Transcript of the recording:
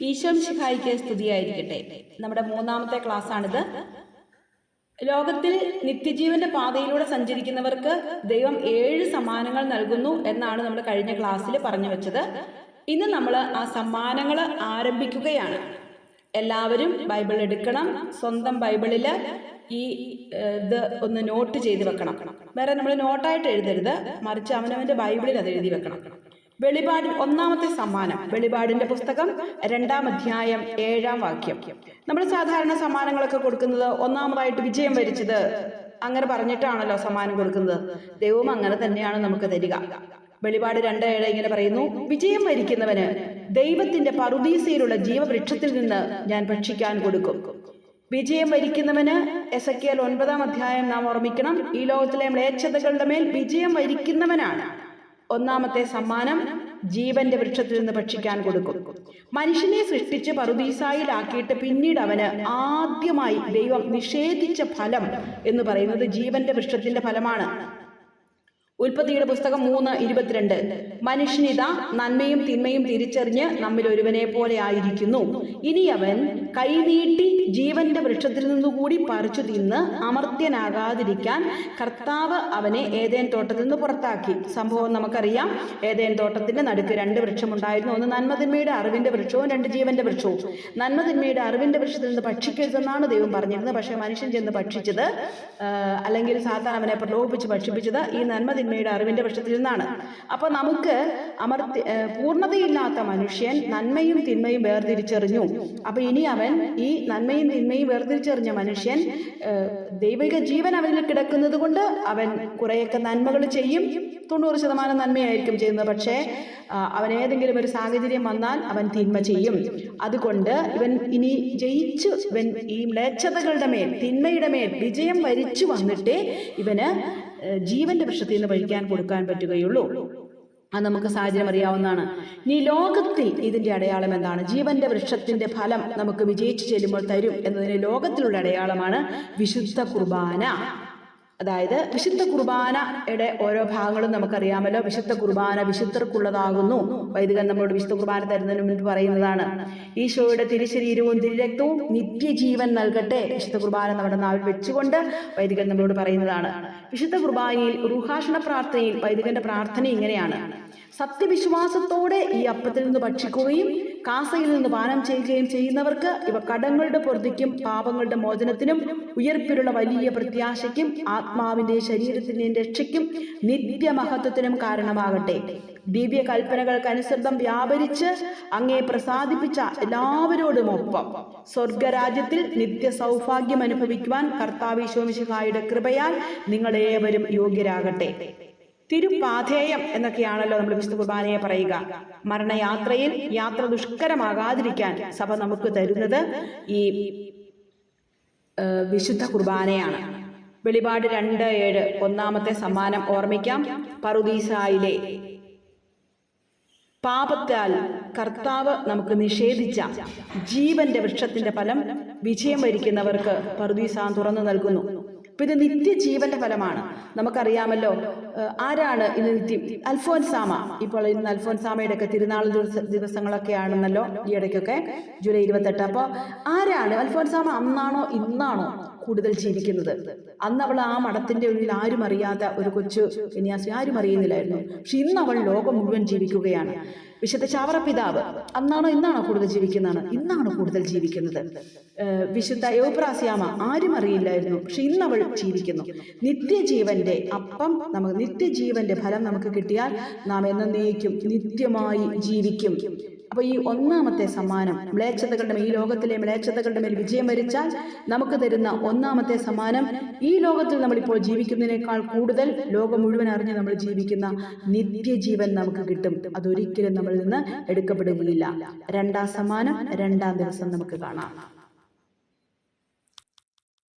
ഈശോം ശിഖായിക്ക് സ്തുതിയായിരിക്കട്ടെ. നമ്മുടെ മൂന്നാമത്തെ ക്ലാസ് ആണിത് ലോകത്തിൽ നിത്യജീവന്റെ പാതയിലൂടെ സഞ്ചരിക്കുന്നവർക്ക് ദൈവം ഏഴ് സമ്മാനങ്ങൾ നൽകുന്നു എന്നാണ് നമ്മൾ കഴിഞ്ഞ ക്ലാസ്സിൽ പറഞ്ഞു വെച്ചത്. ഇന്ന് നമ്മൾ ആ സമ്മാനങ്ങൾ ആരംഭിക്കുകയാണ്. എല്ലാവരും ബൈബിൾ എടുക്കണം സ്വന്തം ബൈബിളിൽ ഈ ഇത് ഒന്ന് നോട്ട് ചെയ്ത് വെക്കണം. വേറെ നമ്മൾ നോട്ടായിട്ട് എഴുതരുത് മറിച്ച് അവനവന്റെ ബൈബിളിൽ അത് എഴുതി വെക്കണം. വെളിപാട് ഒന്നാമത്തെ സമ്മാനം വെളിപാടിന്റെ പുസ്തകം രണ്ടാം അധ്യായം ഏഴാം വാക്യം. നമ്മൾ സാധാരണ സമ്മാനങ്ങളൊക്കെ കൊടുക്കുന്നത് ഒന്നാമതായിട്ട് വിജയം വരിച്ചത് അങ്ങനെ പറഞ്ഞിട്ടാണല്ലോ സമ്മാനം കൊടുക്കുന്നത്. ദൈവം അങ്ങനെ തന്നെയാണ് നമുക്ക് തരിക. വെളിപാട് രണ്ട് ഏഴ് ഇങ്ങനെ പറയുന്നു വിജയം വരിക്കുന്നവന് ദൈവത്തിന്റെ പറുദീസയിലുള്ള ജീവവൃക്ഷത്തിൽ നിന്ന് ഞാൻ ഭക്ഷിക്കാൻ കൊടുക്കും. വിജയം വരിക്കുന്നവന് എസ് ഒൻപതാം അധ്യായം നാം ഓർമ്മിക്കണം ഈ ലോകത്തിലെ മ്ലേച്ഛതകളുടെ മേൽ വിജയം വരിക്കുന്നവനാണ്. ഒന്നാമത്തെ സമ്മാനം ജീവന്റെ വൃക്ഷത്തിൽ നിന്ന് ഭക്ഷിക്കാൻ കൊടുക്കും. മനുഷ്യനെ സൃഷ്ടിച്ച് പറുദീസായിലാക്കിയിട്ട് പിന്നീട് അവന് ആദ്യമായി ദൈവം നിഷേധിച്ച ഫലം എന്ന് പറയുന്നത് ജീവന്റെ വൃക്ഷത്തിന്റെ ഫലമാണ്. ഉൽപ്പത്തിയുടെ പുസ്തകം മൂന്ന് ഇരുപത്തിരണ്ട്. മനുഷ്യനിത നന്മയും തിന്മയും തിരിച്ചറിഞ്ഞ് നമ്മിൽ ഒരുവനെ പോലെ ആയിരിക്കുന്നു. ഇനി അവൻ കൈനീട്ടി ജീവന്റെ വൃക്ഷത്തിൽ നിന്നുകൂടി പറിച്ചു തിന്ന് അമർത്യനാകാതിരിക്കാൻ കർത്താവ് അവനെ ഏതേൻ തോട്ടത്തിൽ നിന്ന് പുറത്താക്കി. സംഭവം നമുക്കറിയാം. ഏതേൻ തോട്ടത്തിന്റെ നടുക്ക് രണ്ട് വൃക്ഷമുണ്ടായിരുന്നു. ഒന്ന് നന്മതിന്മയുടെ അറിവിന്റെ വൃക്ഷവും രണ്ട് ജീവന്റെ വൃക്ഷവും. നന്മതിന്മയുടെ അറിവിന്റെ വൃക്ഷത്തിൽ നിന്ന് ഭക്ഷിക്കരുതെന്നാണ് ദൈവം പറഞ്ഞിരുന്നത്. പക്ഷേ മനുഷ്യൻ ചെന്ന് ഭക്ഷിച്ചത് അല്ലെങ്കിൽ സാധാരണ അവനെ പ്രലോഭിപ്പിച്ച് ഭക്ഷിപ്പിച്ചത് ഈ നന്മതിന്മയുടെ അറിവിന്റെ പക്ഷത്തിൽ നിന്നാണ് അപ്പോൾ നമുക്ക് അമർത്തി പൂർണതയില്ലാത്ത മനുഷ്യൻ നന്മയും തിന്മയും വേർതിരിച്ചറിഞ്ഞു. അപ്പൊ ഇനി അവൻ ഈ നന്മയും തിന്മയും വേർതിരിച്ചറിഞ്ഞ മനുഷ്യൻ ദൈവിക ജീവൻ അവനിൽ കിടക്കുന്നത് കൊണ്ട് അവൻ കുറേയൊക്കെ നന്മകൾ ചെയ്യും. തൊണ്ണൂറ് ശതമാനം നന്മയായിരിക്കും ചെയ്യുന്നത്. പക്ഷേ അവൻ ഏതെങ്കിലും ഒരു സാഹചര്യം വന്നാൽ അവൻ തിന്മ ചെയ്യും. അതുകൊണ്ട് ഇവൻ ഇനി ജയിച്ച്. ഇവൻ ഈ മ്ലേച്ഛതകളുടെ മേൽ തിന്മയുടെ മേൽ വിജയം വരിച്ചു വന്നിട്ടേ ഇവന് ജീവന്റെ വൃക്ഷത്തിൽ നിന്ന് പഴിക്കാൻ കൊടുക്കാൻ പറ്റുകയുള്ളൂ. അത് നമുക്ക് സാഹചര്യം അറിയാവുന്നതാണ്. ഇനി ലോകത്തിൽ ഇതിന്റെ അടയാളം എന്താണ്? ജീവന്റെ വൃക്ഷത്തിന്റെ ഫലം നമുക്ക് വിജയിച്ചു ചെല്ലുമ്പോൾ തരും എന്നതിന് ലോകത്തിലുള്ള അടയാളമാണ് വിശുദ്ധ കുർബാന. അതായത് വിശുദ്ധ കുർബാനയുടെ ഓരോ ഭാഗങ്ങളും നമുക്കറിയാമല്ലോ. വിശുദ്ധ കുർബാന വിശുദ്ധർക്കുള്ളതാകുന്നു. വൈദികൻ നമ്മളോട് വിശുദ്ധ കുർബാന തരുന്നതിന് മുൻപ് പറയുന്നതാണ്. ഈശോയുടെ തിരുശരീരവും തിരുരക്തവും നിത്യജീവൻ നൽകട്ടെ. വിശുദ്ധ കുർബാന നമ്മുടെ നാവിൽ വെച്ചുകൊണ്ട് വൈദികൻ നമ്മളോട് പറയുന്നതാണ്. വിശുദ്ധ കുർബാനയിൽ റുഹാഷണ പ്രാർത്ഥനയിൽ വൈദികന്റെ പ്രാർത്ഥന ഇങ്ങനെയാണ്. സത്യവിശ്വാസത്തോടെ ഈ അപ്പത്തിൽ നിന്ന് ഭക്ഷിക്കുകയും കാസയിൽ നിന്ന് പാനം ചെയ്യുകയും ചെയ്യുന്നവർക്ക് ഇവ കടങ്ങളുടെ പൊറുതിക്കും പാപങ്ങളുടെ മോചനത്തിനും ഉയർപ്പിലുള്ള വലിയ പ്രത്യാശയ്ക്കും ആത്മാവിന്റെ ശരീരത്തിന്റെയും രക്ഷയ്ക്കും നിത്യമഹത്വത്തിനും കാരണമാകട്ടെ. ദിവ്യ കൽപ്പനകൾക്കനുസൃതം വ്യാപരിച്ച് അങ്ങേ പ്രസാദിപ്പിച്ച എല്ലാവരോടും ഒപ്പം സ്വർഗരാജ്യത്തിൽ നിത്യ സൗഭാഗ്യം അനുഭവിക്കുവാൻ കർത്താവിശോമിശിഹായുടെ കൃപയാൽ നിങ്ങളേവരും യോഗ്യരാകട്ടെ. തിരുപാധേയം എന്നൊക്കെയാണല്ലോ നമ്മൾ വിശുദ്ധ കുർബാനയെ പറയുക. മരണയാത്രയിൽ യാത്ര ദുഷ്കരമാകാതിരിക്കാൻ സഭ നമുക്ക് തരുന്നത് ഈ വിശുദ്ധ കുർബാനയാണ്. വെളിപാട് രണ്ട് ഏഴ് ഒന്നാമത്തെ സമ്മാനം ഓർമ്മിക്കാം. പറുദീസായിലെ പാപത്താൽ കർത്താവ് നമുക്ക് നിഷേധിച്ച ജീവന്റെ വൃക്ഷത്തിന്റെ ഫലം വിജയം വരിക്കുന്നവർക്ക് പറുദീസ തുറന്നു നൽകുന്നു. ഇത് നിത്യജീവന്റെ ഫലമാണ്. നമുക്കറിയാമല്ലോ ആരാണ് ഇന്ന് നിത്യം? അൽഫോൻസാമ. ഇപ്പോൾ ഇന്ന് അൽഫോൻസാമയുടെ ഒക്കെ തിരുനാൾ ദിവസ ദിവസങ്ങളൊക്കെ ആണെന്നല്ലോ ഈ ഇടയ്ക്കൊക്കെ ജൂലൈ ഇരുപത്തെട്ട്. അപ്പോൾ ആരാണ് അൽഫോൻസാമ അന്നാണോ ഇന്നാണോ? കൂടുതൽ ജീവിക്കുന്നത്. അന്ന് അവൾ ആ മഠത്തിന്റെ ഉള്ളിൽ ആരും അറിയാത്ത ഒരു കൊച്ചു വിന്യാസി ആരും അറിയുന്നില്ലായിരുന്നു. പക്ഷെ ഇന്ന് അവൾ ലോകം മുഴുവൻ ജീവിക്കുകയാണ്. വിശുദ്ധ ചാവറ പിതാവ് അന്നാണോ ഇന്നാണോ കൂടുതൽ ജീവിക്കുന്നതാണ്? ഇന്നാണ് കൂടുതൽ ജീവിക്കുന്നത്? വിശുദ്ധ യോപ്രാസ്യാമ ആരും അറിയില്ലായിരുന്നു. പക്ഷെ ഇന്ന് അവൾ ജീവിക്കുന്നു. നിത്യജീവന്റെ അപ്പം നമുക്ക് നിത്യജീവന്റെ ഫലം നമുക്ക് കിട്ടിയാൽ നാം എന്നേക്കും നിത്യമായി ജീവിക്കും. അപ്പൊ ഈ ഒന്നാമത്തെ സമ്മാനം മ്ലേച്ഛതകളുടെ ഈ ലോകത്തിലെ മ്ലേച്ഛതകളുടെ മേൽ വിജയം വരിച്ചാൽ നമുക്ക് തരുന്ന ഒന്നാമത്തെ സമ്മാനം ഈ ലോകത്തിൽ നമ്മളിപ്പോൾ ജീവിക്കുന്നതിനേക്കാൾ കൂടുതൽ ലോകം മുഴുവൻ അറിഞ്ഞ് നമ്മൾ ജീവിക്കുന്ന നിത്യജീവൻ നമുക്ക് കിട്ടും. അതൊരിക്കലും നമ്മളിൽ നിന്ന് എടുക്കപ്പെടുകയില്ല. രണ്ടാം സമ്മാനം രണ്ടാം ദിവസം നമുക്ക് കാണാം.